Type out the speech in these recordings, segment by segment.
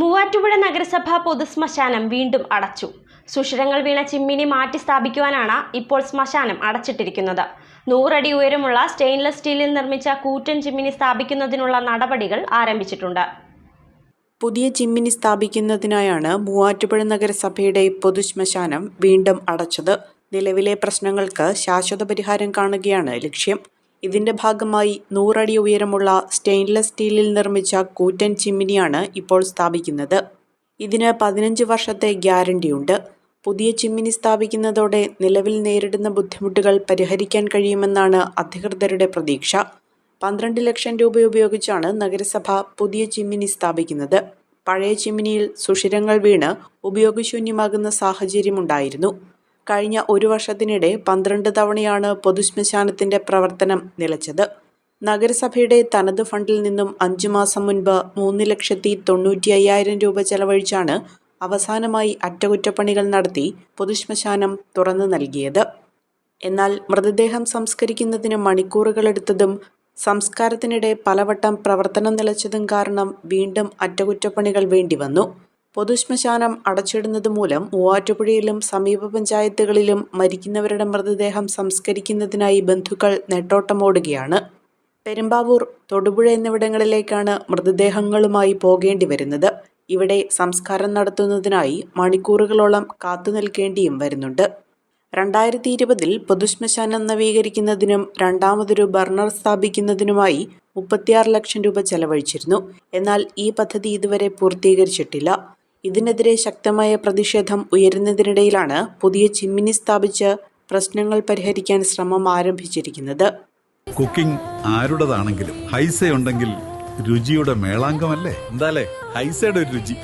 മൂവാറ്റുപുഴ നഗരസഭ പൊതുശ്മശാനം വീണ്ടും അടച്ചു. സുഷിരങ്ങൾ വീണ ചിമ്മിനി മാറ്റി സ്ഥാപിക്കുവാനാണ് ഇപ്പോൾ ശ്മശാനം അടച്ചിട്ടിരിക്കുന്നത്. നൂറടി ഉയരമുള്ള സ്റ്റെയിൻലെസ് സ്റ്റീലിൽ നിർമ്മിച്ച കൂറ്റൻ ചിമ്മിനി സ്ഥാപിക്കുന്നതിനുള്ള നടപടികൾ ആരംഭിച്ചിട്ടുണ്ട്. പുതിയ ചിമ്മിനി സ്ഥാപിക്കുന്നതിനായാണ് മൂവാറ്റുപുഴ നഗരസഭയുടെ പൊതുശ്മശാനം വീണ്ടും അടച്ചത്. നിലവിലെ പ്രശ്നങ്ങൾക്ക് ശാശ്വത പരിഹാരം കാണുകയാണ് ലക്ഷ്യം. ഇതിന്റെ ഭാഗമായി നൂറടി ഉയരമുള്ള സ്റ്റെയിൻലെസ് സ്റ്റീലിൽ നിർമ്മിച്ച കൂറ്റൻ ചിമ്മിനിയാണ് ഇപ്പോൾ സ്ഥാപിക്കുന്നത്. ഇതിന് പതിനഞ്ച് വർഷത്തെ ഗ്യാരണ്ടിയുണ്ട് പുതിയ ചിമ്മിനി സ്ഥാപിക്കുന്നതോടെ നിലവിൽ നേരിടുന്ന ബുദ്ധിമുട്ടുകൾ പരിഹരിക്കാൻ കഴിയുമെന്നാണ് അധികൃതരുടെ പ്രതീക്ഷ. പന്ത്രണ്ട് ലക്ഷം രൂപ ഉപയോഗിച്ചാണ് നഗരസഭ പുതിയ ചിമ്മിനി സ്ഥാപിക്കുന്നത്. പഴയ ചിമ്മിനിയിൽ സുഷിരങ്ങൾ വീണ് ഉപയോഗശൂന്യമാകുന്ന സാഹചര്യമുണ്ടായിരുന്നു. കഴിഞ്ഞ ഒരു വർഷത്തിനിടെ പന്ത്രണ്ട് തവണയാണ് പൊതുശ്മശാനത്തിന്റെ പ്രവർത്തനം നിലച്ചത്. നഗരസഭയുടെ തനത് ഫണ്ടിൽ നിന്നും അഞ്ചു മാസം മുൻപ് മൂന്ന് ലക്ഷത്തി തൊണ്ണൂറ്റി അയ്യായിരം രൂപ ചെലവഴിച്ചാണ് അവസാനമായി അറ്റകുറ്റപ്പണികൾ നടത്തി പൊതുശ്മശാനം തുറന്നു നൽകിയത്. എന്നാൽ മൃതദേഹം സംസ്കരിക്കുന്നതിന് മണിക്കൂറുകളെടുത്തതും സംസ്കാരത്തിനിടെ പലവട്ടം പ്രവർത്തനം നിലച്ചതും കാരണം വീണ്ടും അറ്റകുറ്റപ്പണികൾ വേണ്ടിവന്നു. പൊതുശ്മശാനം അടച്ചിടുന്നത് മൂലം മൂവാറ്റുപുഴയിലും സമീപ പഞ്ചായത്തുകളിലും മരിക്കുന്നവരുടെ മൃതദേഹം സംസ്കരിക്കുന്നതിനായി ബന്ധുക്കൾ നെട്ടോട്ടമോടുകയാണ്. പെരുമ്പാവൂർ തൊടുപുഴ എന്നിവിടങ്ങളിലേക്കാണ് മൃതദേഹങ്ങളുമായി പോകേണ്ടി വരുന്നത് ഇവിടെ സംസ്കാരം നടത്തുന്നതിനായി മണിക്കൂറുകളോളം കാത്തുനിൽക്കേണ്ടിയും വരുന്നുണ്ട്. രണ്ടായിരത്തി ഇരുപതിൽ പൊതുശ്മശാനം നവീകരിക്കുന്നതിനും രണ്ടാമതൊരു ബർണർ സ്ഥാപിക്കുന്നതിനുമായി മുപ്പത്തിയാറ് ലക്ഷം രൂപ ചെലവഴിച്ചിരുന്നു. എന്നാൽ ഈ പദ്ധതി ഇതുവരെ പൂർത്തീകരിച്ചിട്ടില്ല. ഇതിനെതിരെ ശക്തമായ പ്രതിഷേധം ഉയരുന്നതിനിടയിലാണ് പുതിയ ചിമ്മിനി സ്ഥാപിച്ച് പ്രശ്നങ്ങൾ പരിഹരിക്കാൻ ശ്രമം ആരംഭിച്ചിരിക്കുന്നത്. കുക്കിംഗ് ആരുടേതാണെങ്കിലും ഹൈസ ഉണ്ടെങ്കിൽ രുചിയുടെ മേളാങ്കമല്ലേ? എന്താലേ? ഹൈസയുടെ ഒരു രുചി.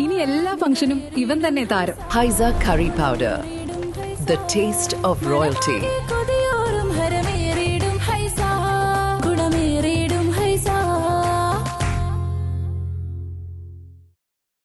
ഇനി എല്ലാ ഫംഗ്ഷനും ഇവൻ തന്നെ താരം. Haisa curry powder. The taste of royalty.